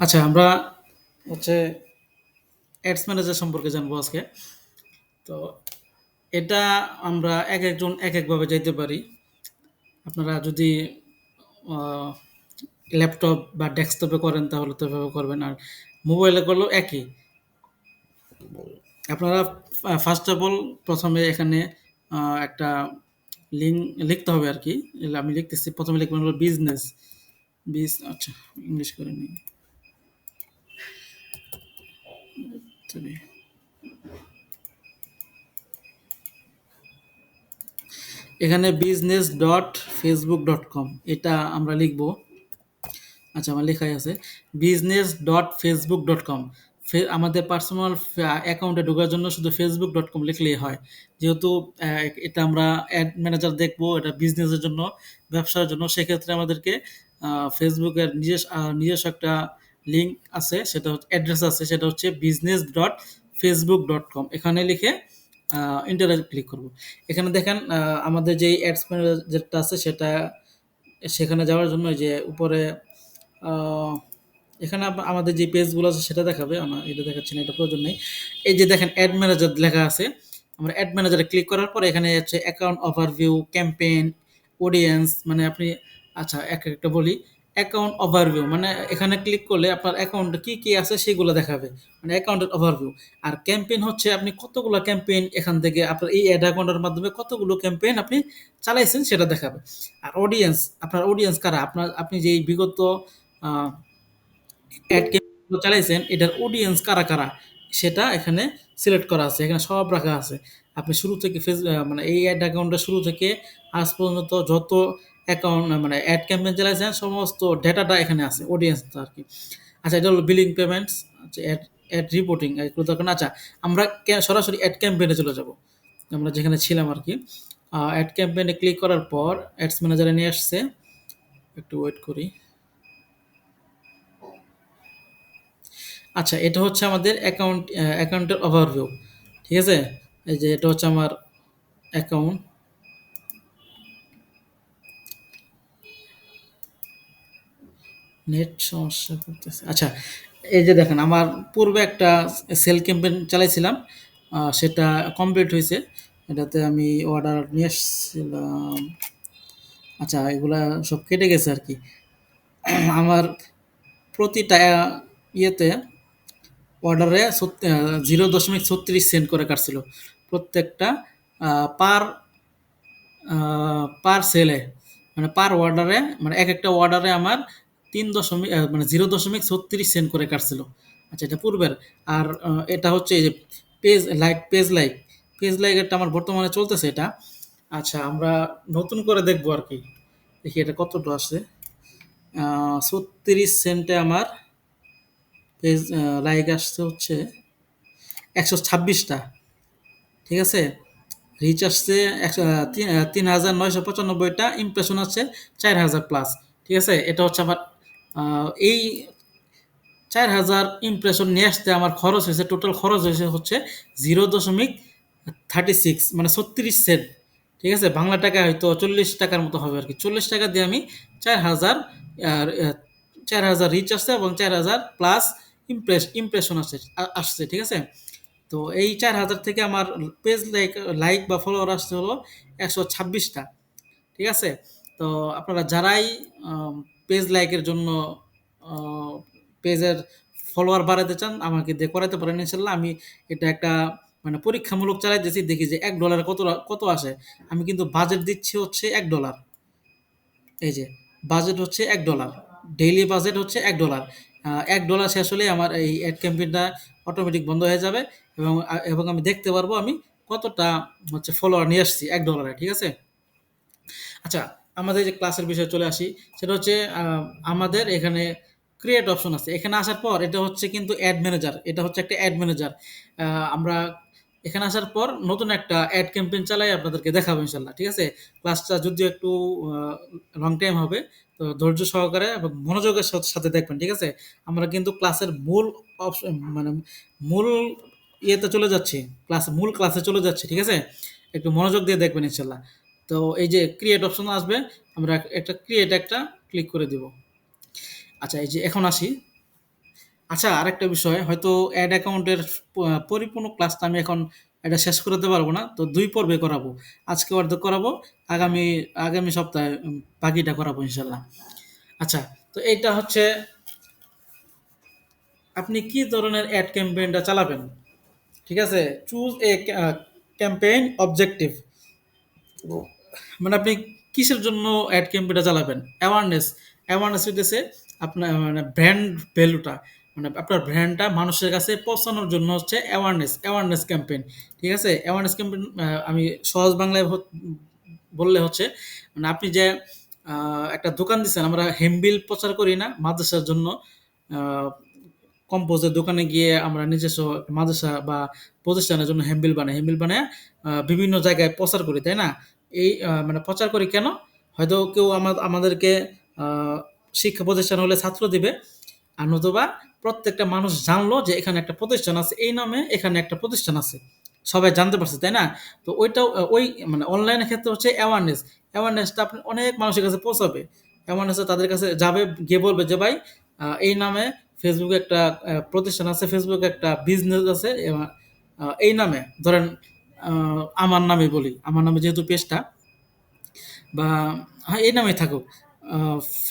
আচ্ছা আমরা হচ্ছে অ্যাডস ম্যানেজার সম্পর্কে জানব আজকে। তো এটা আমরা এক একজন এক একভাবে যাইতে পারি। আপনারা যদি ল্যাপটপ বা ডেস্কটপে করেন তাহলে তো এভাবে করবেন। আর মোবাইলে করলেও একই। আপনারা ফার্স্ট অফ অল প্রথমে এখানে একটা লিঙ্ক লিখতে হবে আর কি। আমি লিখতেছি, প্রথমে লিখবেন হলো বিজনেস বিজ আচ্ছা ইংলিশ করে নিই। এখানে business dot Facebook dot com এটা আমরা লিখব। আচ্ছা আমার লেখাই আছে। Business dot Facebook dot com আমাদের পার্সোনাল অ্যাকাউন্টে ঢোকার জন্য শুধু ফেসবুক ডট কম লিখলেই হয়। যেহেতু এটা আমরা অ্যাড ম্যানেজার দেখব, এটা বিজনেসের জন্য, ব্যবসার জন্য, সেক্ষেত্রে আমাদেরকে ফেসবুকের নিজস্ব নিজস্ব একটা লিঙ্ক আছে, সেটা হচ্ছে অ্যাড্রেস আছে, সেটা হচ্ছে business dot Facebook dot com এখানে লিখে ইন্টারনেট ক্লিক করব। এখানে দেখেন আমাদের যেই অ্যাডস ম্যানেজারটা আছে, সেটা সেখানে যাওয়ার জন্য যে উপরে এখানে আমাদের যে পেজগুলো আছে, সেটা দেখাবে। আমার এটা দেখাচ্ছে না, এটা প্রয়োজন নেই। এই যে দেখেন অ্যাড ম্যানেজার লেখা আছে। আমরা অ্যাড ম্যানেজারে ক্লিক করার পর এখানে হচ্ছে অ্যাকাউন্ট ওভারভিউ ক্যাম্পেইন অডিয়েন্স মানে আপনি আচ্ছা এক একটা বলি। অ্যাকাউন্ট ওভারভিউ মানে এখানে ক্লিক করলে আপনার অ্যাকাউন্টে কি কি আছে সেগুলো দেখাবে মানে অ্যাকাউন্টের ওভারভিউ আর ক্যাম্পেইন হচ্ছে আপনি কতগুলো ক্যাম্পেইন এখান থেকে আপনার এই অ্যাড অ্যাকাউন্টের মাধ্যমে কতগুলো ক্যাম্পেইন আপনি চালাইছেন সেটা দেখাবে। আর অডিয়েন্স আপনার অডিয়েন্স কারা? আপনার, আপনি যেই বিগত অ্যাড ক্যাম্পেইনগুলো চালাইছেন, এটার অডিয়েন্স কারা কারা? সেটা এখানে সিলেক্ট করা আছে, এখানে সব রাখা আছে। আপনি শুরু থেকে ফেস মানে এই অ্যাড অ্যাকাউন্টটা শুরু থেকে আজ পর্যন্ত যত অ্যাকাউন্ট মানে অ্যাড ক্যাম্পেইন চালাইছেন, সমস্ত ডেটাটা এখানে আছে অডিয়েন্স আর কি। আচ্ছা এটা হলো বিলিং পেমেন্টস আচ্ছা অ্যাড অ্যাড রিপোর্টিং এগুলো দরকার আচ্ছা আমরা সরাসরি অ্যাড ক্যাম্পেনে চলে যাব। আমরা যেখানে ছিলাম আর কি। অ্যাড ক্যাম্পেনে ক্লিক করার পর অ্যাডস ম্যানেজারে নিয়ে আসছে। একটু ওয়েট করি। আচ্ছা এটা হচ্ছে আমাদের অ্যাকাউন্ট অ্যাকাউন্টের ওভারভিউ ঠিক আছে? এই যে এটা হচ্ছে আমার অ্যাকাউন্ট নেট সমস্যা করতেছে। আচ্ছা এই যে দেখেন, আমার পূর্বে একটা সেল ক্যাম্পেন চালাইছিলাম সেটা কমপ্লিট হয়েছে। এটাতে আমি অর্ডার নিয়ে এসেছিলাম। আচ্ছা এগুলা সব কেটে গেছে আর কি। আমার প্রতিটা ইয়েতে অর্ডারে জিরো দশমিক ছত্রিশ সেন্ট করে কাটছিল। প্রত্যেকটা পার পার সেলে মানে পার অর্ডারে মানে এক একটা অর্ডারে আমার তিন দশমিক মানে জিরো দশমিক ছত্রিশ সেন্ট করে কাটছিল। আচ্ছা এটা পূর্বের। আর এটা হচ্ছে এই যে page like page like. Page like এটা আমার বর্তমানে চলতেছে এটা। আচ্ছা আমরা নতুন করে দেখব আর কি। দেখি এটা কতটা আসছে। ছত্রিশ সেন্টে আমার পেজ লাইক আসছে হচ্ছে একশো ছাব্বিশটা। ঠিক আছে? রিচ আসছে একশো তিন হাজার নয়শো পঁচানব্বইটা, ইমপ্রেশন আছে চার হাজার প্লাস। ঠিক আছে? এটা হচ্ছে আমার এই চার হাজার ইমপ্রেশন নিয়ে আসতে আমার খরচ হয়েছে টোটাল খরচ হয়েছে হচ্ছে জিরো দশমিক থার্টি সিক্স মানে ছত্রিশ সেন্ট ঠিক আছে? বাংলা টাকা হয়তো চল্লিশ টাকার মতো হবে আর কি চল্লিশ টাকা দিয়ে আমি চার হাজার চার হাজার রিচ আসছে এবং চার হাজার প্লাস ইমপ্রেস ইমপ্রেশন আসছে আসছে, ঠিক আছে? তো এই চার হাজার থেকে আমার পেজ লাইক লাইক বা ফলোয়ার আসছে হলো একশো ছাব্বিশটা। ঠিক আছে? তো আপনারা যারাই পেজ লাইকের জন্য পেজের ফলোয়ার বাড়াতে চান, আমাকে দিয়ে করাতে পারেন, ইনশাল্লাহ। আমি এটা একটা মানে পরীক্ষামূলক চালাইতেছি দেখি যে এক ডলারে কত কত আসে। আমি কিন্তু বাজেট দিচ্ছি হচ্ছে এক ডলার এই যে বাজেট হচ্ছে এক ডলার ডেইলি বাজেট হচ্ছে এক ডলার এক ডলার শেষ হলে আমার এই অ্যাড ক্যাম্পেইনটা অটোমেটিক বন্ধ হয়ে যাবে এবং এবং আমি দেখতে পারব আমি কতটা হচ্ছে ফলোয়ার নিয়ে আসছি এক ডলারে ঠিক আছে? আচ্ছা আমাদের যে ক্লাসের বিষয়ে চলে আসি, সেটা হচ্ছে আমাদের এখানে ক্রিয়েট অপশন আছে। এখানে আসার পর এটা হচ্ছে কিন্তু অ্যাড ম্যানেজার এটা হচ্ছে একটা অ্যাড ম্যানেজার আমরা এখানে আসার পর নতুন একটা অ্যাড ক্যাম্পেইন চালাই, আপনাদেরকে দেখাবো ইনশাল্লাহ, ঠিক আছে? ক্লাসটা যদিও একটু লং টাইম হবে, তো ধৈর্য সহকারে এবং মনোযোগের সাথে সাথে দেখবেন, ঠিক আছে? আমরা কিন্তু ক্লাসের মূল অপশন মানে মূল ইয়েতে চলে যাচ্ছি ক্লাস মূল ক্লাসে চলে যাচ্ছি, ঠিক আছে? একটু মনোযোগ দিয়ে দেখবেন ইনশাল্লাহ। তো এই যে ক্রিয়েট অপশন আসবে, আমরা একটা ক্রিয়েট একটা ক্লিক করে দিব। আচ্ছা এই যে এখন আসি। আচ্ছা আরেকটা বিষয়, হয়তো অ্যাড অ্যাকাউন্টের পরিপূর্ণ ক্লাসটা আমি এখন এটা শেষ করে দিতে পারব না, তো দুই পর্বে করাবো। আজকে অর্ধেক করাবো, আগামী আগামী সপ্তাহে বাকিটা করাবো ইনশাল্লাহ। আচ্ছা তো এইটা হচ্ছে, আপনি কি ধরনের অ্যাড ক্যাম্পেইনটা চালাবেন? ঠিক আছে? চুজ এ ক্যাম্পেইন অবজেক্টিভ মানে আপনি কিসের জন্য অ্যাড ক্যাম্পেইনটা চালাবেন? অ্যাওয়ারনেস অ্যাওয়ারনেস হইতেছে আপনার মানে ব্র্যান্ড ভ্যালুটা মানে আপনার ব্র্যান্ডটা মানুষের কাছে পৌঁছানোর জন্য হচ্ছে অ্যাওয়ারনেস অ্যাওয়ারনেস ক্যাম্পেইন ঠিক আছে? অ্যাওয়ারনেস ক্যাম্পেইন আমি সহজ বাংলায় বললে হচ্ছে মানে আপনি যে একটা দোকান দিচ্ছেন আমরা হেমবিল প্রচার করি না, মাদ্রাসার জন্য। কম্পোজের দোকানে গিয়ে আমরা নিজস্ব মাদ্রাসা বা প্রতিষ্ঠানের জন্য হেমবিল বানাই। হেমবিল বানায় বিভিন্ন জায়গায় প্রচার করি, তাই না? এই মানে প্রচার করি কেন? হয়তো কেউ আমা- আমাদেরকে শিক্ষা প্রতিষ্ঠান হলে ছাত্র দিবে। আর নতুবা প্রত্যেকটা মানুষ জানলো যে এখানে একটা প্রতিষ্ঠান আছে, এই নামে এখানে একটা প্রতিষ্ঠান আছে। সবাই জানতে পারছে, তাই না? তো ওইটাও ওই মানে অনলাইনের ক্ষেত্রে হচ্ছে অ্যাওয়ারনেস অ্যাওয়ারনেসটা আপনি অনেক মানুষের কাছে পৌঁছাবে। অ্যাওয়ারনেসে তাদের কাছে যাবে, গিয়ে বলবে যে, ভাই এই নামে ফেসবুকে একটা প্রতিষ্ঠান আছে ফেসবুকে একটা বিজনেস আছে এই নামে। ধরেন আমার নামে বলি। আমার নামে যেহেতু পেজটা বা হ্যাঁ এই নামে থাকুক।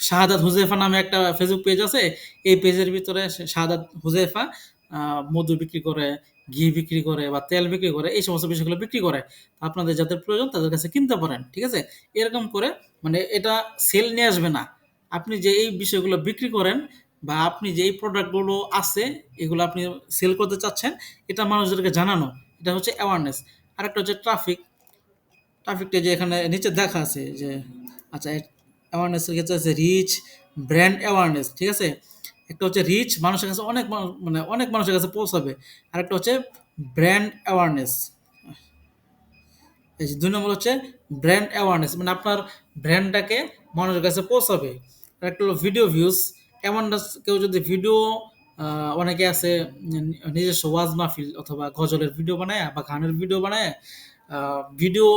শাহাদাত হুজেফা নামে একটা ফেসবুক পেজ আছে। এই পেজের ভিতরে শাহাদাত হুজেফা মধু বিক্রি করে, ঘি বিক্রি করে, বা তেল বিক্রি করে, এই সমস্ত বিষয়গুলো বিক্রি করে। আপনাদের যাদের প্রয়োজন, তাদের কাছে কিনতে পারেন, ঠিক আছে? এরকম করে মানে এটা সেল নিয়ে আসবে না। আপনি যে এই বিষয়গুলো বিক্রি করেন, বা আপনি যে এই প্রোডাক্টগুলো আছে, এগুলো আপনি সেল করতে চাচ্ছেন, এটা মানুষদেরকে জানানো। এটা হচ্ছে অ্যাওয়ারনেস আরেকটা হচ্ছে ট্রাফিক ট্রাফিকটা যে এখানে নিচে দেখা আছে যে আচ্ছা অ্যাওয়ারনেসের ক্ষেত্রে আছে রিচ ব্র্যান্ড অ্যাওয়ারনেস ঠিক আছে? একটা হচ্ছে রিচ মানুষের কাছে অনেক মানে অনেক মানুষের কাছে পৌঁছাবে। আর একটা হচ্ছে ব্র্যান্ড অ্যাওয়ারনেস এই দুই নম্বর হচ্ছে ব্র্যান্ড অ্যাওয়ারনেস মানে আপনার ব্র্যান্ডটাকে মানুষের কাছে পৌঁছাবে। আর একটা হলো ভিডিও ভিউজ অ্যাওয়ারনেস কেউ যদি ভিডিও অনেকে আছে নিজস্ব ওয়াজ মাহফিল অথবা গজলের ভিডিও বানায় বা গানের ভিডিও বানায় ভিডিও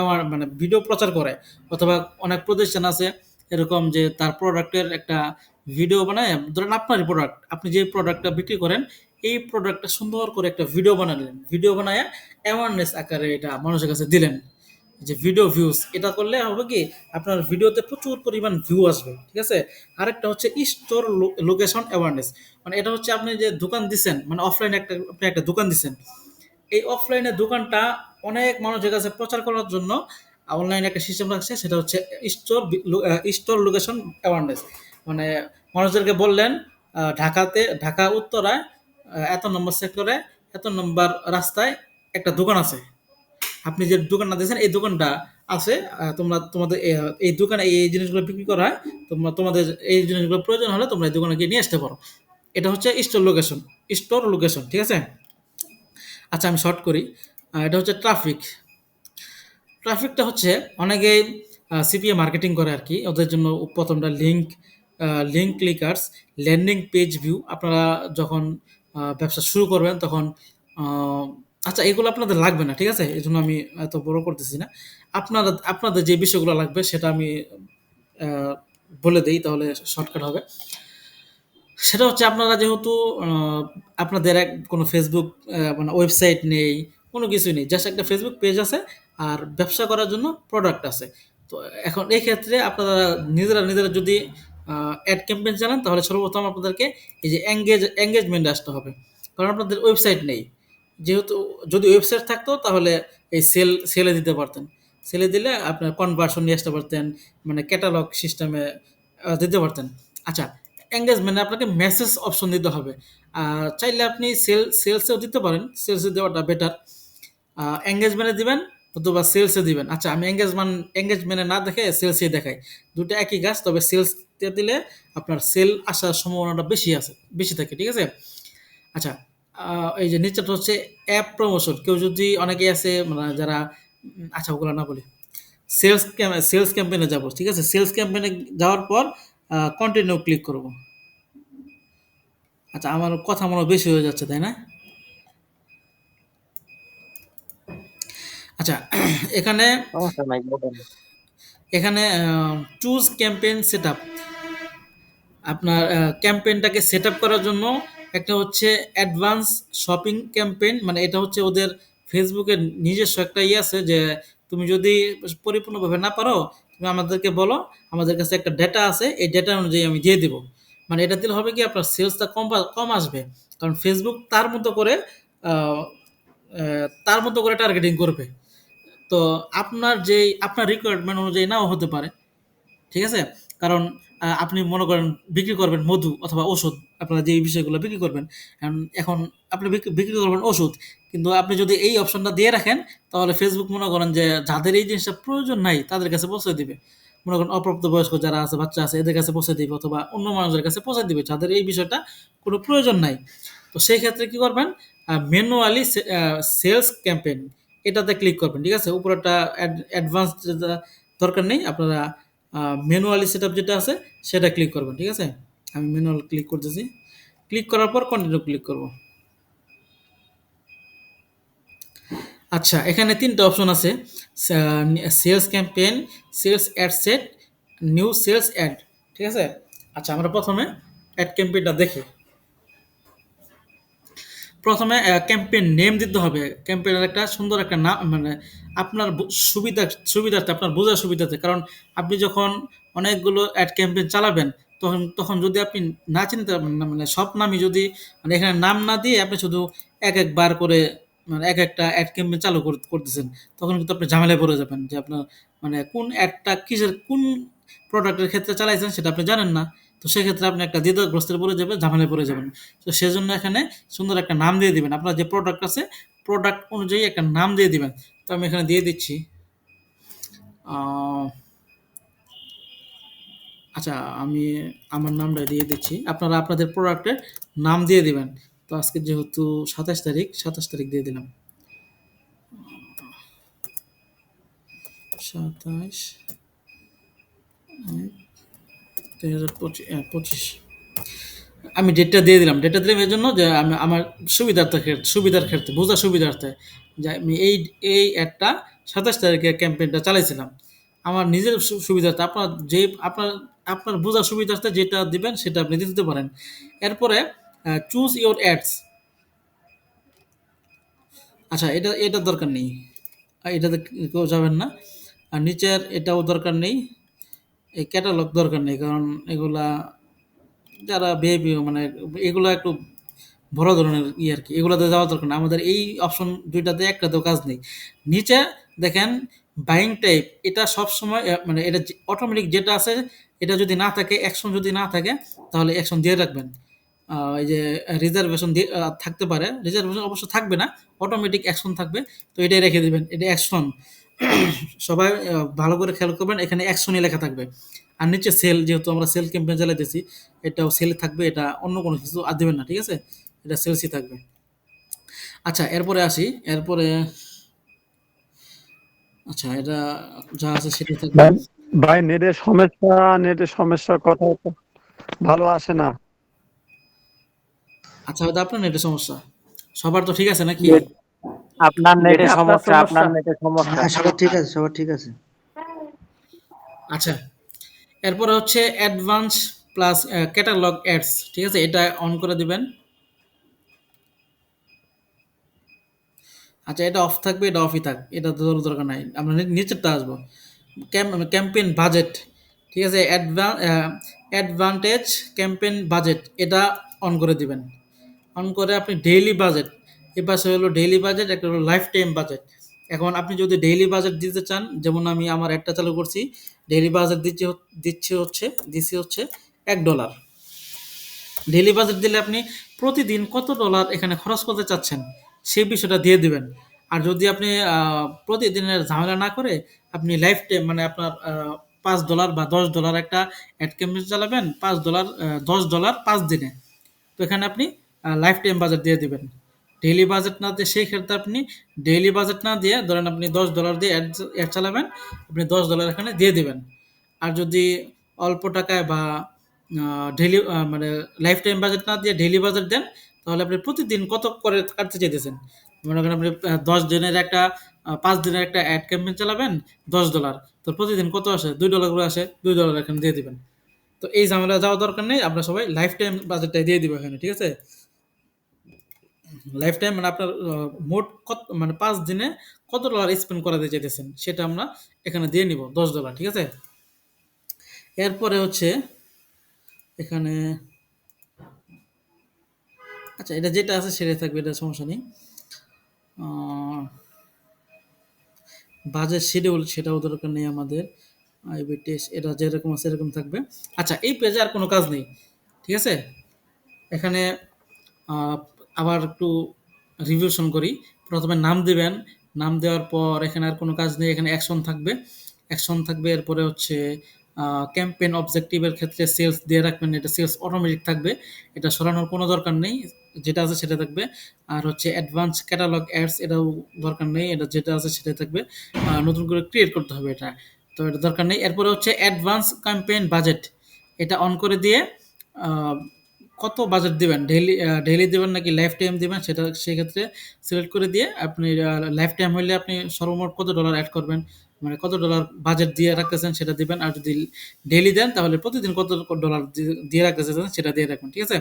আমার মানে ভিডিও প্রচার করে। অথবা অনেক প্রতিষ্ঠান আছে এরকম যে তার প্রোডাক্টের একটা ভিডিও বানায়, ধরেন আপনারই প্রোডাক্ট আপনি যে প্রোডাক্টটা বিক্রি করেন, এই প্রোডাক্টটা সুন্দর করে একটা ভিডিও বানালেন। ভিডিও বানায় অ্যাওয়ারনেস আকারে এটা মানুষের কাছে দিলেন। যে ভিডিও ভিউজ এটা করলে হবে কি, আপনার ভিডিওতে প্রচুর পরিমাণ ভিউ আসবে, ঠিক আছে? আরেকটা হচ্ছে স্টোর লোকেশন অ্যাওয়ারনেস মানে এটা হচ্ছে আপনি যে দোকান দিচ্ছেন মানে অফলাইনে একটা, আপনি একটা দোকান দিচ্ছেন এই অফলাইনে দোকানটা অনেক মানুষের কাছে প্রচার করার জন্য অনলাইনে একটা সিস্টেম রাখছে, সেটা হচ্ছে স্টোর স্টোর লোকেশন অ্যাওয়ারনেস মানে মানুষদেরকে বললেন ঢাকাতে ঢাকা উত্তরায় এত নম্বর সেক্টরে এত নম্বর রাস্তায় একটা দোকান আছে। আপনি যে দোকানটা দিয়েছেন, এই দোকানটা আছে তোমরা তোমাদের এই দোকানে এই জিনিসগুলো বিক্রি করা তোমরা তোমাদের এই জিনিসগুলো প্রয়োজন হলে তোমরা এই দোকানে গিয়ে নিয়ে আসতে পারো। এটা হচ্ছে স্টোর লোকেশন স্টোর লোকেশন ঠিক আছে? আচ্ছা আমি শর্ট করি। এটা হচ্ছে ট্রাফিক ট্রাফিকটা হচ্ছে অনেকেই সিপিএ মার্কেটিং করে আর কি, ওদের জন্য প্রথমটা link link clickers landing page view আপনারা যখন ব্যবসা শুরু করবেন তখন আচ্ছা এগুলো আপনাদের লাগবে না, ঠিক আছে? এই জন্য আমি এত বড় করতেছি না। আপনারা, আপনাদের যে বিষয়গুলো লাগবে সেটা আমি বলে দেই, তাহলে শর্টকাট হবে। সেটা হচ্ছে আপনারা যেহেতু আপনাদের এক, কোনো ফেসবুক মানে ওয়েবসাইট নেই, কোনো কিছুই নেই জাস্ট একটা ফেসবুক পেজ আছে, আর ব্যবসা করার জন্য প্রোডাক্ট আছে। তো এখন এই ক্ষেত্রে আপনারা নিজেরা নিজেরা যদি অ্যাড ক্যাম্পেইন চালান, তাহলে সর্বপ্রথম আপনাদেরকে এই যে এঙ্গেজ এঙ্গেজমেন্ট আসতে হবে। কারণ আপনাদের ওয়েবসাইট নেই। যেহেতু যদি ওয়েবসাইট থাকতো, তাহলে এই সেল সেলে দিতে পারতেন। সেলে দিলে আপনার কনভার্সন নিয়ে আসতে পারতেন মানে ক্যাটালগ সিস্টেমে দিতে পারতেন। আচ্ছা এঙ্গেজমেন্টে আপনাকে মেসেজ অপশন দিতে হবে। চাইলে আপনি সেল সেলসেও দিতে পারেন। সেলসে দেওয়াটা বেটার এঙ্গেজমেন্টে দিবেন অথবা সেলসে দিবেন। আচ্ছা আমি এঙ্গেজমেন্ট এঙ্গেজমেন্টে না দেখে সেলসে দেখাই। দুটো একই গাছ তবে সেলসতে দিলে আপনার সেল আসার সম্ভাবনাটা বেশি আছে, বেশি থাকে, ঠিক আছে? আচ্ছা এই যে নিচেটা হচ্ছে অ্যাপ প্রমোশন কেউ যদি অনেকেই আছে মানে যারা আচ্ছা ওগুলো না বলি। সেলস সেলস ক্যাম্পেনে যাব ঠিক আছে? সেলস ক্যাম্পেনে যাওয়ার পর কন্টিনিউ ক্লিক করব। আচ্ছা আমার কথা মনে বেশি হয়ে যাচ্ছে তাই না? আচ্ছা এখানে এখানে চুজ ক্যাম্পেইন সেট আপনার ক্যাম্পেইনটাকে সেট আপ করার জন্য একটা হচ্ছে অ্যাডভান্স শপিং ক্যাম্পেইন মানে এটা হচ্ছে ওদের ফেসবুকের নিজস্ব একটা ইয়ে আছে যে তুমি যদি পরিপূর্ণভাবে না পারো, তুমি আমাদেরকে বলো, আমাদের কাছে একটা ডেটা আছে, এই ডেটা অনুযায়ী আমি দিয়ে দিব। মানে এটা দিলে হবে কি আপনার সেলসটা কম কম আসবে। কারণ ফেসবুক তার মতো করে তার মতো করে টার্গেটিং করবে। তো আপনার যেই, আপনার রিকোয়ারমেন্ট অনুযায়ী নাও হতে পারে। ঠিক আছে? কারণ আপনি মনে করেন বিক্রি করবেন মধু অথবা ওষুধ, আপনারা যে বিষয়গুলো বিক্রি করবেন। এখন আপনি বিক বিক্রি করবেন ওষুধ। কিন্তু আপনি যদি এই অপশনটা দিয়ে রাখেন, তাহলে ফেসবুক মনে করেন যে যাদের এই জিনিসটা প্রয়োজন নাই, তাদের কাছে পৌঁছে দিবে। মনে করেন অপ্রাপ্তবয়স্ক যারা আছে, বাচ্চা আছে, এদের কাছে পৌঁছে দিবে অথবা অন্য মানুষদের কাছে পৌঁছে দিবে, যাদের এই বিষয়টা কোনো প্রয়োজন নাই। তো সেই ক্ষেত্রে কি করবেন? ম্যানুয়ালি সেলস ক্যাম্পেইন এটাতে ক্লিক করবেন। ঠিক আছে? উপরেরটা অ্যাড অ্যাডভান্স দরকার নেই। আপনারা ম্যানুয়ালি সেটআপ যেটা আছে সেটা ক্লিক করবেন। ঠিক আছে? আমি ম্যানুয়াল ক্লিক করতেছি। ক্লিক করার পর কন্টিনিউ ক্লিক করব। আচ্ছা এখানে ৩ টা অপশন আছে। Sales campaign, sales ad set, new sales ad. ঠিক আছে? আচ্ছা আমরা প্রথমে অ্যাড ক্যাম্পেইনটা দেখি। প্রথমে ক্যাম্পেইন নেম দিতে হবে। ক্যাম্পেইনের একটা সুন্দর একটা নাম মানে আপনার সুবিধা, সুবিধার্থে, আপনার বোঝার সুবিধার্থে। কারণ আপনি যখন অনেকগুলো অ্যাড ক্যাম্পেইন চালাবেন, তখন তখন যদি আপনি না চিনতে না মানে সব নামই যদি মানে এখানে নাম না দিয়ে আপনি শুধু এক একবার করে মানে এক একটা অ্যাড ক্যাম্পেইন চালু করতেছেন, তখন কিন্তু আপনি ঝামেলায় পড়ে যাবেন যে আপনার মানে কোন অ্যাডটা কিসের, কোন প্রোডাক্টের ক্ষেত্রে চালাইছেন সেটা আপনি জানেন না। তো সেক্ষেত্রে আপনি একটা দ্বিধাগ্রস্তের পড়ে যাবেন, ঝামেলায় পড়ে যাবেন। তো সেজন্য এখানে সুন্দর একটা নাম দিয়ে দিবেন। আপনার যে প্রোডাক্ট আছে প্রোডাক্ট অনুযায়ী একটা নাম দিয়ে দিবেন। তো আমি এখানে দিয়ে দিচ্ছি আচ্ছা আমি আমার নামটা দিয়ে দিচ্ছি। আপনারা আপনাদের প্রোডাক্টের নাম দিয়ে দিবেন। তো আজকে যেহেতু সাতাশ তারিখ সাতাশ তারিখ দিয়ে দিলাম। সাতাশ দুই হাজার পঁচিশ। আমি ডেটটা দিয়ে দিলাম। ডেটটা দিলাম এর জন্য যে আমি আমার সুবিধার্থে সুবিধার ক্ষেত্রে বোঝার সুবিধার্থে যে আমি এই এই অ্যাডটা সাতাশ তারিখে ক্যাম্পেইনটা চালাইছিলাম। আমার নিজের সুবিধার্থে আপনার যে আপনার আপনার বোঝার সুবিধার্থে যেটা দিবেন সেটা আপনি দিতে পারেন। এরপরে চুজ ইওর অ্যাডস আচ্ছা এটা এটা দরকার নেই। এটাতে কেউ যাবেন না। আর নিচের এটাও দরকার নেই। এই ক্যাটালগ দরকার নেই, কারণ এগুলা যারা বেবি মানে এগুলো একটু বড় ধরনের ই আর কি, এগুলোতে যাওয়া দরকার না আমাদের এই অপশন দুইটাতে একটাতেও কাজ নেই। নিচে দেখেন বাইং টাইপ এটা সব সময় মানে এটা অটোমেটিক যেটা আছে, এটা যদি না থাকে অ্যাকশন যদি না থাকে, তাহলে অ্যাকশন দিয়ে রাখবেন। এই যে রিজার্ভেশন দিয়ে থাকতে পারে রিজার্ভেশন অবশ্য থাকবে না অটোমেটিক অ্যাকশন থাকবে, তো এটাই রেখে দেবেন, এটা অ্যাকশন সবাই ভালো করে খেয়াল করবেন এখানে অ্যাকশনই লেখা থাকবে। আর নিচে সেল যেহেতু আমরা সেল ক্যাম্পেইন চালাইতেছি এটাও সেল থাকবে এটা অন্য কোনো কিছু আর দেবেন না ঠিক আছে? এটা সেলসই থাকবে। আচ্ছা এরপরে আসি এরপরে আচ্ছা এটা যা আছে সেটাই থাকবে। ভাই নেটের সমস্যা নেটের সমস্যার কথা ভালো আসে না। আচ্ছা হয়তো আপনার নেটের সমস্যা। সবার তো ঠিক আছে নাকি? আপনার নেটে সমস্যা। আপনার নেটে সমস্যা। হ্যাঁ সবার ঠিক আছে সবার ঠিক আছে। আচ্ছা এরপরে হচ্ছে অ্যাডভান্স প্লাস ক্যাটালগ অ্যাডস ঠিক আছে? এটা অন করে দিবেন। আচ্ছা এটা অফ থাকবে এটা অফই থাক এটা তো দরকার নাই। আমরা নিচেরটা আসব। ক্যাম্পেইন বাজেট ঠিক আছে? অ্যাডভান্টেজ ক্যাম্পেইন বাজেট এটা অন করে দিবেন। অন করে আপনি ডেইলি বাজেট এ পাশে হলো ডেইলি বাজেট একটা হলো লাইফ টাইম বাজেট এখন আপনি যদি ডেইলি বাজেট দিতে চান, যেমন আমি আমার একটা চালু করছি ডেইলি বাজেট দিচ্ছি দিচ্ছি হচ্ছে দিচ্ছি হচ্ছে এক ডলার ডেইলি বাজেট দিলে আপনি প্রতিদিন কত ডলার এখানে খরচ করতে চাচ্ছেন, সেই বিষয়টা দিয়ে দিবেন। আর যদি আপনি প্রতিদিনের ঝামেলা না করে আপনি লাইফ টাইম মানে আপনার পাঁচ ডলার বা দশ ডলার একটা অ্যাড ক্যাম্পেইন চালাবেন, পাঁচ ডলার দশ ডলার পাঁচ দিনে। তো এখানে আপনি লাইফ টাইম বাজেট দিয়ে দিবেন। ডেইলি বাজেট না দিয়ে সেই ক্ষেত্রে আপনি ডেইলি বাজেট না দিয়ে ধরেন আপনি দশ ডলার দিয়ে অ্যাড অ্যাড চালাবেন, আপনি দশ ডলার এখানে দিয়ে দিবেন। আর যদি অল্প টাকায় বা ডেইলি মানে লাইফ টাইম বাজেট না দিয়ে ডেইলি বাজেট দেন, তাহলে আপনি প্রতিদিন কত করে কাটতে চাইতেছেন? মনে করেন আপনি দশ দিনের একটা পাঁচ দিনের একটা অ্যাড ক্যাম্পেইন চালাবেন, দশ ডলার তো প্রতিদিন কত আসে? দুই ডলার করে আসে, দুই ডলার এখানে দিয়ে দিবেন। তো এই ঝামেলা যাওয়া দরকার নেই, আমরা সবাই লাইফ টাইম বাজেটটাই দিয়ে দিব এখানে, ঠিক আছে? লাইফ টাইম মানে আপনার মোট কত মানে পাঁচ দিনে কত ডলার স্পেন্ড করাতে চাইতেছেন সেটা আমরা এখানে দিয়ে নিব, দশ ডলার ঠিক আছে? এরপরে হচ্ছে এখানে আচ্ছা এটা যেটা আছে সেটাই থাকবে, এটা সমস্যা নেই। বাজেট শিডিউল সেটাও দরকার নেই আমাদের। আইবি টেস্ট এটা যেরকম আছে এরকম থাকবে। আচ্ছা এই পেজে আর কোনো কাজ নেই, ঠিক আছে? এখানে আবার একটু রিভিউশন করি। প্রথমে নাম দেবেন। নাম দেওয়ার পর এখানে আর কোনো কাজ নেই, এখানে অ্যাকশন থাকবে। অ্যাকশন থাকবে এরপরে হচ্ছে ক্যাম্পেইন অবজেক্টিভের ক্ষেত্রে সেলস দিয়ে রাখবেন। এটা সেলস অটোমেটিক থাকবে। এটা সরানোর কোনো দরকার নেই। যেটা আছে সেটা থাকবে। আর হচ্ছে অ্যাডভান্স ক্যাটালগ অ্যাডস এটাও দরকার নেই। এটা যেটা আছে সেটাই থাকবে। নতুন করে ক্রিয়েট করতে হবে এটা। তো এটা দরকার নেই। এরপরে হচ্ছে অ্যাডভান্স ক্যাম্পেইন বাজেট এটা অন করে দিয়ে কত বাজেট দিবেন? ডেইলি ডেইলি দিবেন নাকি লাইফ টাইম দিবেন? সেটা সেক্ষেত্রে সিলেক্ট করে দিয়ে আপনি লাইফ টাইম হলে আপনি সর্বমোট কত ডলার অ্যাড করবেন? মানে কত ডলার বাজেট দিয়ে রাখতেছেন সেটা দিবেন। আর যদি ডেইলি দেন, তাহলে প্রতিদিন কত ডলার দিয়ে রাখতেছেন সেটা দিয়ে রাখবেন ঠিক আছে?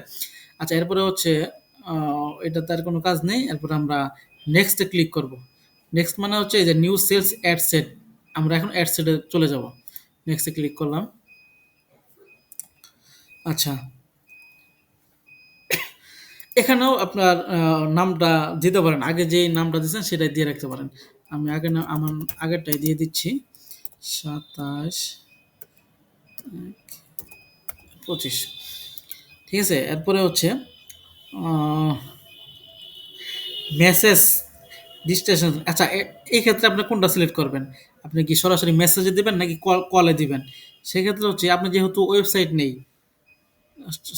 আচ্ছা এরপরে হচ্ছে এটা তার কোনো কাজ নেই। এরপরে আমরা নেক্সটে ক্লিক করব। নেক্সট মানে হচ্ছে এই যে নিউ সেলস অ্যাড সেট আমরা এখন অ্যাড সেটে চলে যাব। নেক্সটে ক্লিক করলাম। আচ্ছা এখানেও আপনার নামটা দিতে পারেন। আগে যে নামটা দিয়েছেন সেটাই দিয়ে রাখতে পারেন। আমি আগে না, আমার আগেরটাই দিয়ে দিচ্ছি। সাতাশ পঁচিশ। ঠিক আছে? এরপরে হচ্ছে মেসেজ ডিস্টেশন আচ্ছা এই ক্ষেত্রে আপনি কোনটা সিলেক্ট করবেন? আপনি কি সরাসরি মেসেজে দেবেন নাকি কল, কলে দিবেন? সেক্ষেত্রে হচ্ছে, আপনি যেহেতু ওয়েবসাইট নেই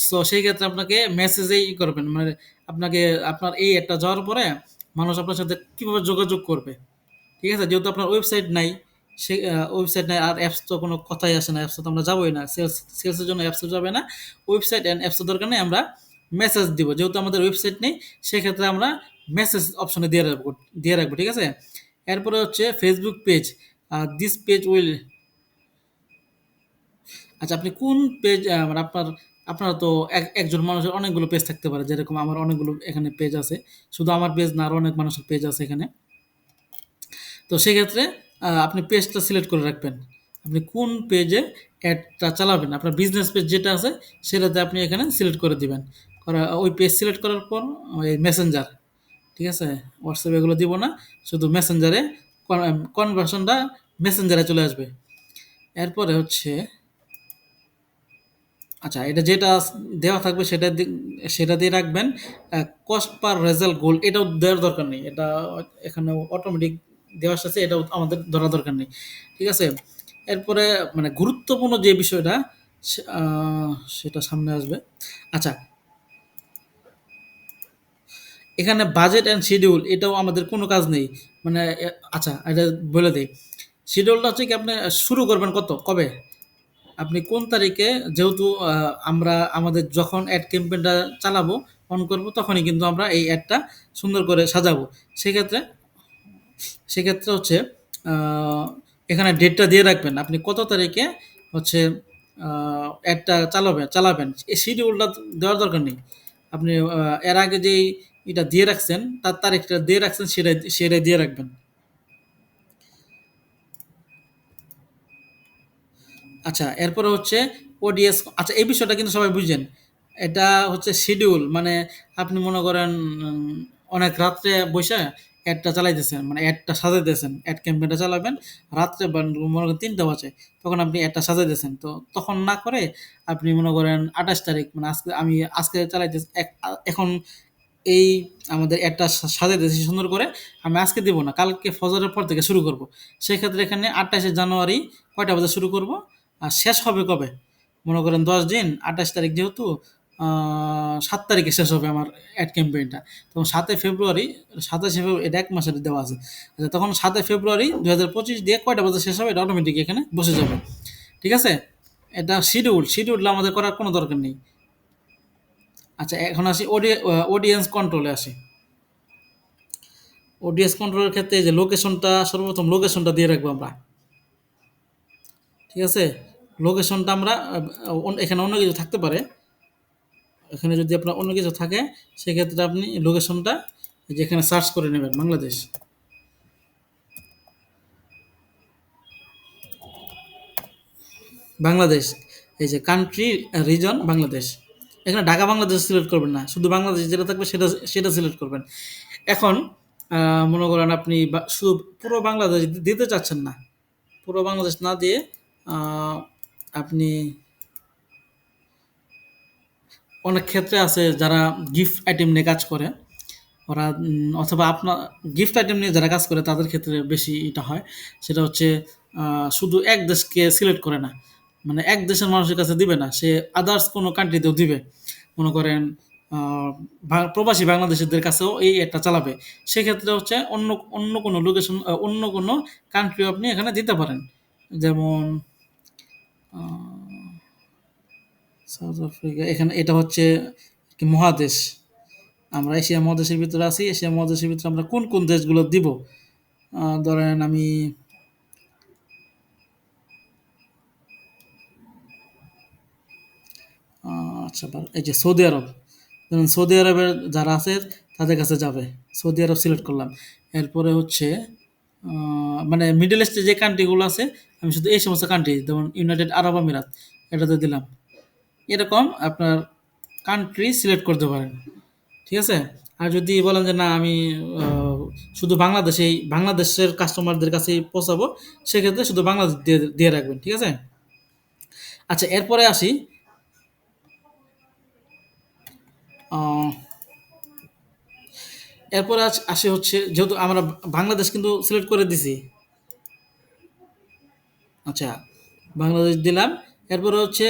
সো সেই ক্ষেত্রে আপনাকে মেসেজেই করবেন। মানে আপনাকে, আপনার এই একটা যাওয়ার পরে মানুষ আপনার সাথে কীভাবে যোগাযোগ করবে? ঠিক আছে? যেহেতু আপনার ওয়েবসাইট নাই, সে ওয়েবসাইট নাই, আর অ্যাপস তো কোনো কথাই আসে না। অ্যাপস তো আমরা যাবোই না। সেলস সেলসের জন্য অ্যাপসে যাবে না। ওয়েবসাইট অ্যান্ড অ্যাপসের দরকার নেই, আমরা মেসেজ দিব। যেহেতু আমাদের ওয়েবসাইট নেই, সেক্ষেত্রে আমরা মেসেজ অপশনে দিয়ে রাখব দিয়ে রাখব, ঠিক আছে? এরপরে হচ্ছে Facebook page this page will আচ্ছা আপনি কোন পেজ মানে আপনার আপনার তো এক, একজন মানুষের অনেকগুলো পেজ থাকতে পারে, যেরকম আমার অনেকগুলো এখানে পেজ আছে। শুধু আমার পেজ না আরও অনেক মানুষের পেজ আছে এখানে। তো সেক্ষেত্রে আপনি পেজটা সিলেক্ট করে রাখবেন। আপনি কোন পেজে অ্যাডটা চালাবেন? আপনার বিজনেস পেজ যেটা আছে, সেটাতে আপনি এখানে সিলেক্ট করে দিবেন। করা, ওই পেজ সিলেক্ট করার পর ওই মেসেঞ্জার ঠিক আছে? হোয়াটসঅ্যাপে এগুলো দিব না, শুধু মেসেঞ্জারে কনভার্সনটা মেসেঞ্জারে চলে আসবে। এরপরে হচ্ছে আচ্ছা এটা যেটা দেওয়া থাকবে সেটা সেটা দিয়ে রাখবেন। কস্ট পার রেজাল্ট গোল এটাও দেওয়ার দরকার নেই। এটা এখানে অটোমেটিক দেওয়া আছে এটাও আমাদের ধরা দরকার নেই। ঠিক আছে? এরপরে মানে গুরুত্বপূর্ণ যে বিষয়টা সেটা সামনে আসবে। আচ্ছা এখানে বাজেট অ্যান্ড শিডিউল এটাও আমাদের কোনো কাজ নেই। মানে আচ্ছা এটা বলে দিই। শিডিউলটা হচ্ছে কি, আপনি শুরু করবেন কত? কবে? আপনি কোন তারিখে, যেহেতু আমরা আমাদের যখন অ্যাড ক্যাম্পেইনটা চালাবো অন করব, তখনই কিন্তু আমরা এই অ্যাডটা সুন্দর করে সাজাবো। সেক্ষেত্রে সেক্ষেত্রে হচ্ছে এখানে ডেটটা দিয়ে রাখবেন। আপনি কত তারিখে হচ্ছে অ্যাডটা চালাবেন চালাবেন? এই শিডিউলটা দেওয়ার দরকার নেই। আপনি এর আগে যেই এটা দিয়ে রাখছেন, তার তারিখটা দিয়ে রাখছেন, সেটাই সেটাই দিয়ে রাখবেন। আচ্ছা এরপরে হচ্ছে ওডিএস আচ্ছা এই বিষয়টা কিন্তু সবাই বুঝছেন এটা হচ্ছে শিডিউল মানে আপনি মনে করেন অনেক রাত্রে বসে অ্যাডটা চালাইতেছেন মানে অ্যাডটা সাজাইতেছেন অ্যাড ক্যাম্পেইনটা চালাবেন, রাত্রে মনে করেন তিনটা বাজে, তখন আপনি অ্যাডটা সাজাই সাজাইতেছেন। তো তখন না করে আপনি মনে করেন আঠাশ তারিখ মানে আজকে, আমি আজকে চালাইতে এখন এই আমাদের অ্যাডটা সাজাইতেছি সুন্দর করে, আমি আজকে দিব না, কালকে ফজরের পর থেকে শুরু করব। সেক্ষেত্রে এখানে আঠাশে জানুয়ারি কয়টা বাজে শুরু করব? আর শেষ হবে কবে? মনে করেন দশ দিন, আঠাশ তারিখ যেহেতু সাত তারিখে শেষ হবে আমার অ্যাড ক্যাম্পেইনটা তখন সাতই ফেব্রুয়ারি, সাতাশে ফেব্রুয়ারি, এটা এক মাসের দেওয়া আছে। আচ্ছা তখন সাতই ফেব্রুয়ারি দু হাজার পঁচিশ দিয়ে কয়টা বাজে শেষ হবে? এটা অটোমেটিক এখানে বসে যাবে। ঠিক আছে? এটা শিডিউল শিডিউল আমাদের করার কোনো দরকার নেই। আচ্ছা এখন আসি অডিয়েন্স কন্ট্রোলে আসি। অডিয়েন্স কন্ট্রোলের ক্ষেত্রে যে লোকেশনটা সর্বপ্রথম লোকেশনটা দিয়ে রাখব আমরা। ঠিক আছে? লোকেশনটা আমরা এখানে অন্য কিছু থাকতে পারে। এখানে যদি আপনার অন্য কিছু থাকে, সেক্ষেত্রে আপনি লোকেশনটা যেখানে সার্চ করে নেবেন, বাংলাদেশ। বাংলাদেশ, এই যে কান্ট্রি রিজন বাংলাদেশ। এখানে ঢাকা, বাংলাদেশ সিলেক্ট করবেন না, শুধু বাংলাদেশ যেটা থাকবে সেটা সেটা সিলেক্ট করবেন। এখন মনে করেন আপনি শুধু পুরো বাংলাদেশ দিতে চাচ্ছেন না। পুরো বাংলাদেশ না দিয়ে আপনি অনেক ক্ষেত্রে আছে যারা গিফট আইটেম নিয়ে কাজ করে। ওরা অথবা আপনার গিফট আইটেম নিয়ে যারা কাজ করে, তাদের ক্ষেত্রে বেশি এটা হয়। সেটা হচ্ছে শুধু এক দেশকে সিলেক্ট করে না। মানে এক দেশের মানুষের কাছে দিবে না, সে আদার্স কোনো কান্ট্রিতেও দিবে। মনে করেন প্রবাসী বাংলাদেশিদের কাছেও এই একটা চালাবে। সেক্ষেত্রে হচ্ছে অন্য অন্য কোনো লোকেশন অন্য কোনো কান্ট্রিও আপনি এখানে দিতে পারেন। যেমন সাউথ আফ্রিকা এখানে এটা হচ্ছে কি মহাদেশ। আমরা এশিয়া মহাদেশের ভিতরে আছি। এশিয়া মহাদেশের ভিতরে আমরা কোন কোন দেশগুলো দিব? ধরেন আমি আচ্ছা এই যে সৌদি আরব। ধরুন সৌদি আরবের যারা আছে, তাদের কাছে যাবে। সৌদি আরব সিলেক্ট করলাম। এরপরে হচ্ছে মানে মিডল ইস্টে যে কান্ট্রিগুলো আছে, আমি শুধু এই সমস্ত কান্ট্রি যেমন ইউনাইটেড আরব আমিরাত এটাতে দিলাম। এরকম আপনার কান্ট্রি সিলেক্ট করতে পারেন। ঠিক আছে? আর যদি বলেন যে না, আমি শুধু বাংলাদেশেই, বাংলাদেশের কাস্টমারদের কাছেই পৌঁছাবো, সেক্ষেত্রে শুধু বাংলাদেশ দিয়ে দিয়ে রাখবেন। ঠিক আছে? আচ্ছা এরপরে আসি। এরপরে আস- আসি হচ্ছে, যেহেতু আমরা বাংলাদেশ কিন্তু সিলেক্ট করে দিছি। আচ্ছা বাংলাদেশ দিলাম। এরপরে হচ্ছে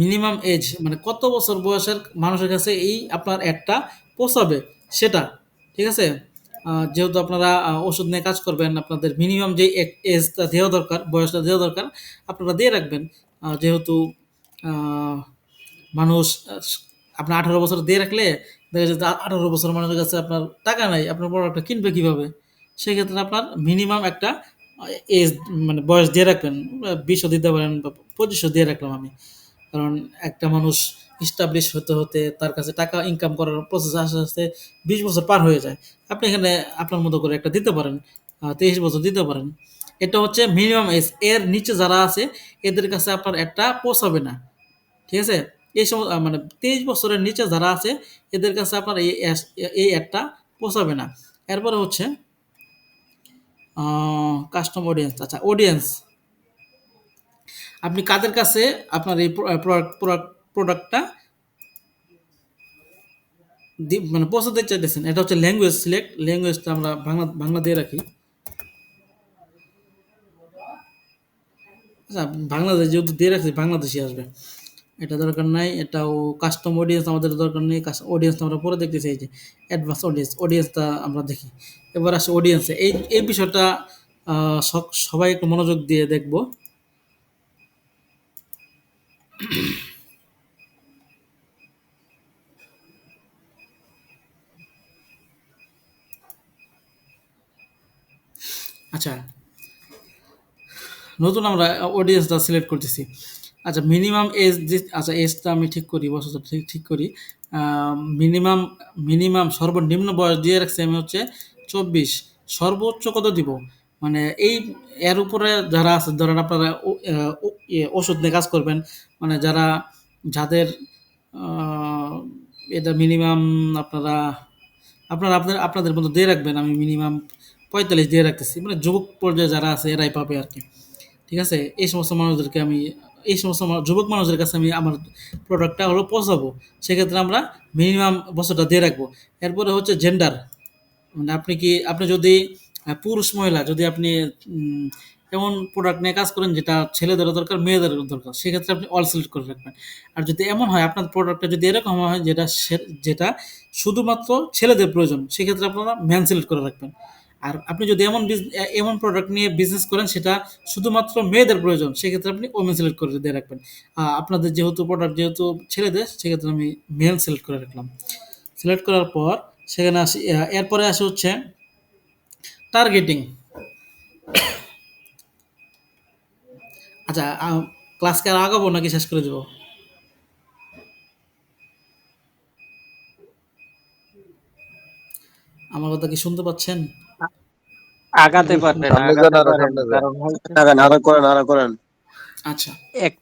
মিনিমাম এজ মানে কত বছর বয়সের মানুষের কাছে এই আপনার একটা পোষাবে সেটা, ঠিক আছে? যেহেতু আপনারা ওষুধ নিয়ে কাজ করবেন, আপনাদের মিনিমাম যে এজটা দেওয়া দরকার, বয়সটা দেওয়া দরকার, আপনারা দিয়ে রাখবেন। যেহেতু মানুষ আপনার আঠারো বছর দিয়ে রাখলে দেখা যাচ্ছে আঠারো বছর মানুষের কাছে আপনার টাকা নাই, আপনার প্রোডাক্টটা কিনবে কীভাবে? সেক্ষেত্রে আপনার মিনিমাম একটা এজ মানে বয়স দিয়ে রাখবেন, বিশও দিতে পারেন বা পঁচিশও দিয়ে রাখলাম আমি। কারণ একটা মানুষ ইস্টাবলিশ হতে হতে তার কাছে টাকা ইনকাম করার প্রসেস আস্তে আস্তে বিশ বছর পার হয়ে যায়। আপনি এখানে আপনার মতো করে একটা দিতে পারেন তেইশ বছর দিতে পারেন। এটা হচ্ছে মিনিমাম এজ এর নিচে যারা আছে, এদের কাছে আপনার একটা পোষাবে না। ঠিক আছে? এই সম আহ, মানে তেইশ বছরের নিচে যারা আছে এদের কাছে আপনার এই এই অ্যাডটা পোষাবে না। এরপরে হচ্ছে কাস্টম অডিয়েন্স আচ্ছা অডিয়েন্স আপনি কাদের কাছে আপনার এই প্রোডাক্টটা মানে পৌঁছাতে চাইতেছেন? এটা হচ্ছে ল্যাঙ্গুয়েজ সিলেক্ট ল্যাঙ্গুয়েজটা আমরা বাংলা বাংলা দিয়ে রাখি। আচ্ছা বাংলাদেশ যেহেতু দিয়ে রাখছি বাংলাদেশি আসবে। এটা দরকার নাই, এটাও কাস্টম অডিয়েন্স আমাদের দরকার নেই অডিয়েন্স আমরা পরে দেখতে চাই যে অ্যাডভান্স অডিয়েন্স অডিয়েন্সটা আমরা দেখি। এবার আসে অডিয়েন্সে এই এই বিষয়টা সবাই একটু মনোযোগ দিয়ে দেখব। আচ্ছা নতুন আমরা অডিয়েন্সটা সিলেক্ট করতেছি। আচ্ছা মিনিমাম এজ আচ্ছা এজটা আমি ঠিক করি বছরটা ঠিক ঠিক করি। মিনিমাম মিনিমাম সর্বনিম্ন বয়স দিয়ে রাখছি আমি হচ্ছে চব্বিশ। সর্বোচ্চ কত দিব? মানে এই এর উপরে যারা আছে ধরেন আপনারা ইয়ে, ওষুধ নিয়ে কাজ করবেন মানে যারা যাদের এটা মিনিমাম আপনারা আপনারা আপনার আপনাদের মতো দিয়ে রাখবেন আমি মিনিমাম পঁয়তাল্লিশ দিয়ে রাখতেছি। মানে যুবক পর্যায়ে যারা আছে এরাই পাবে আর কি। ঠিক আছে? এই সমস্ত মানুষদেরকে আমি এই সমস্ত যুবক মানুষদের কাছে আমি আমার প্রোডাক্টটা হলো পৌঁছাবো। সেক্ষেত্রে আমরা মিনিমাম বছরটা দিয়ে রাখব। এরপরে হচ্ছে জেন্ডার মানে আপনি কি, আপনি যদি পুরুষ, মহিলা, যদি আপনি এমন প্রোডাক্ট নিয়ে কাজ করেন যেটা ছেলেদেরও দরকার, মেয়েদেরও দরকার, সেক্ষেত্রে আপনি অল সিলেক্ট করে রাখবেন। আর যদি এমন হয়, আপনার প্রোডাক্টটা যদি এরকম হয় যেটা যেটা শুধুমাত্র ছেলেদের প্রয়োজন, সেক্ষেত্রে আপনারা ম্যান সিলেক্ট করে রাখবেন। আর আপনি যদি এমন এমন প্রোডাক্ট নিয়ে বিজনেস করেন, সেটা শুধুমাত্র মেয়েদের প্রয়োজন, সেক্ষেত্রে আপনি ওমেন সিলেক্ট করে দিয়ে রাখবেন। আপনাদের যেহেতু প্রোডাক্ট যেহেতু ছেলেদের সেক্ষেত্রে আমি মেল সিলেক্ট করে রাখলাম। সিলেক্ট করার পর, সেখানে আসি এরপরে আসে হচ্ছে টার্গেটিং আচ্ছা ক্লাসকে আর আগাবো নাকি শেষ করে দেবো? আমার কথা কি শুনতে পাচ্ছেন? আগাতে আরও আরও করেন আরও করেন। আচ্ছা। এক-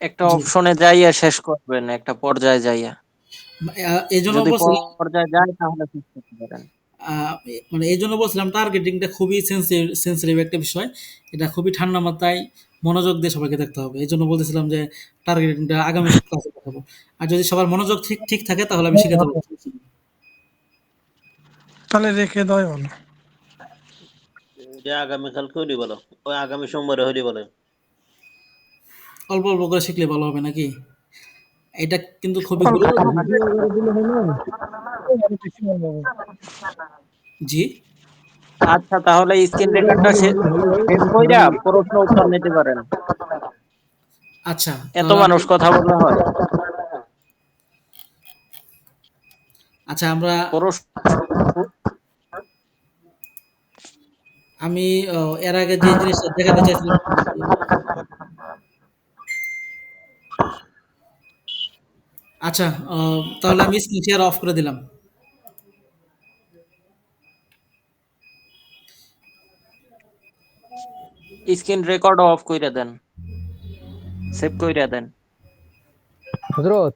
একটা অপশনে যাইয়া শেষ করবেন একটা পর্যায়ে যাইয়া। আহ, এই জন্য যদি বলছিলাম পর্যায়ে যায় তাহলে শেষ করতে পারেন। মানে এই জন্য বলছিলাম টার্গেটিংটা খুবই সেন্সিটিভ একটা বিষয়। এটা খুবই ঠান্ডা মাথায় মনোযোগ দিয়ে সবাইকে দেখতে হবে। এই জন্য বলতেছিলাম যে টার্গেটিংটা আগামী ক্লাসে দেখাবো। আর যদি সবার মনোযোগ ঠিক ঠিক থাকে তাহলে আমি শিখাতে পারব তাহলে রেখে দেওয়াই ভালো এটা আগামীকালকে হলি বলো? ওই আগামী সোমবারে হলি বলে। অল্প অল্প করে শিখলে ভালো হবে নাকি? এটা কিন্তু খুবই জি? আচ্ছা তাহলে স্ক্রিন রেকর্ডটা শেষ কইরা প্রশ্ন উত্তর নিতে পারেন। আচ্ছা এত মানুষ কথা বললে হয়। আচ্ছা আমরা প্রশ্ন আমি আহ, এর আগে যে জিনিসটা দেখাতে চাইছিলাম আচ্ছা তাহলে আমি স্ক্রিন শেয়ার অফ করে দিলাম। স্ক্রিন রেকর্ড অফ কইরা দেন। সেভ কইরা দেন। হজরত